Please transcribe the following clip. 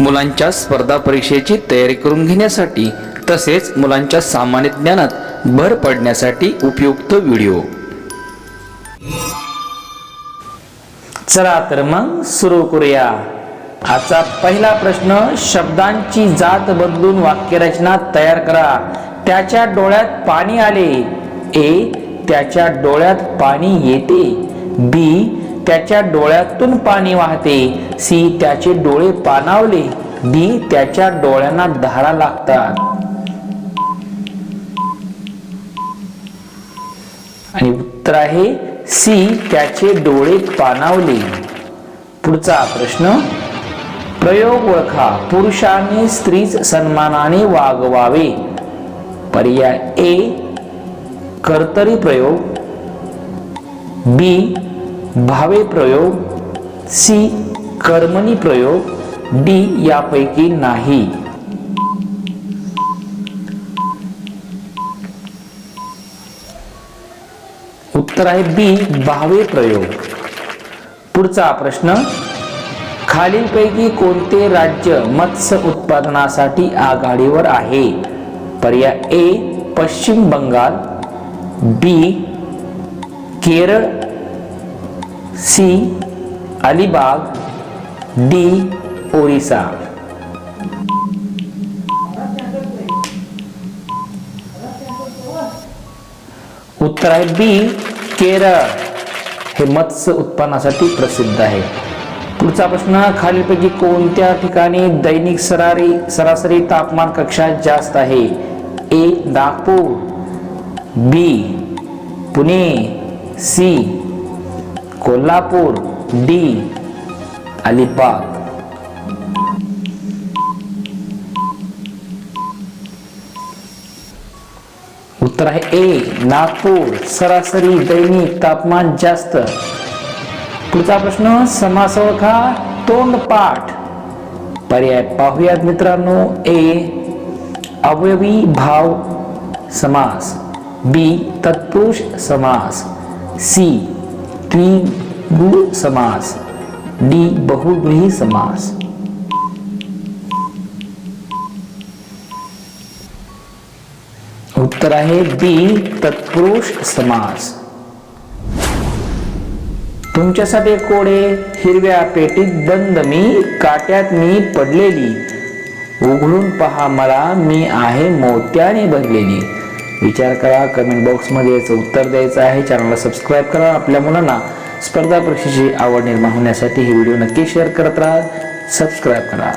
मुलांच्या स्पर्धा परीक्षेची तयारी करून घेण्यासाठी तसेच मुलांच्या सामान्य ज्ञानात भर पडण्यासाठी उपयुक्त व्हिडिओ. चला तर मग सुरू करूया. आजचा पहिला प्रश्न शब्दांची जात बदलून वाक्यरचना तयार करा. त्याच्या डोळ्यात पाणी आले. ए त्याच्या डोळ्यात पाणी येते. बी त्याच्या डोळ्यातून पाणी वाहते. सी त्याचे डोळे पाणावले. डी त्याच्या डोळ्यांना धारा लागतात. आणि उत्तर आहे सी त्याचे डोळे पाणावले. पुढचा प्रश्न. प्रयोग ओळखा. पुरुषाने स्त्रीच सन्मानाने वागवावे. पर्याय ए. कर्तरी प्रयोग. बी. भावे प्रयोग सी कर्मणी प्रयोग डी यापैकी नाही. उत्तर आहे बी भावे प्रयोग. पुढचा प्रश्न खालीलपैकी कोणते राज्य मत्स्य उत्पादनासाठी आघाडीवर आहे? पर्याय A Paschim Bangal B Kerala C Alibag D Orissa. उत्तर आहे बी केरळ. हे मत्स्य उत्पन्नासाठी प्रसिद्ध आहे. पुढचा प्रश्न खालीलपैकी कोणत्या ठिकाणी दैनिक सरारी सरासरी तापमान कक्षा जास्त आहे? A Nagpur B Pune C Kolhapur D Alibag. उत्तर आहे ए नागपूर. सरासरी दैनिक तापमान जास्त. पुढचा प्रश्न समास ओळखा तोंडपाठ पर्याय पाहूयात मित्रांनो. ए अवयवी भाव समास. बी तत्पुरुष समास. सी द्विगु समास डी बहुव्रीही समास. उत्तर आहे बी तत्पुरुष समास. तुमच्यासाठी कोडे हिरव्या पेटीत बंद मी काट्यात मी पडलेली. उघडून पहा मला मी आहे मोत्याने भरलेली. विचार करा कमेंट बॉक्समध्ये याचं उत्तर द्यायचं आहे. चॅनलला सबस्क्राईब करा. आपल्या मुलांना स्पर्धा परीक्षेची आवड निर्माण होण्यासाठी हे व्हिडिओ नक्की शेअर करत राहा. सबस्क्राईब करा.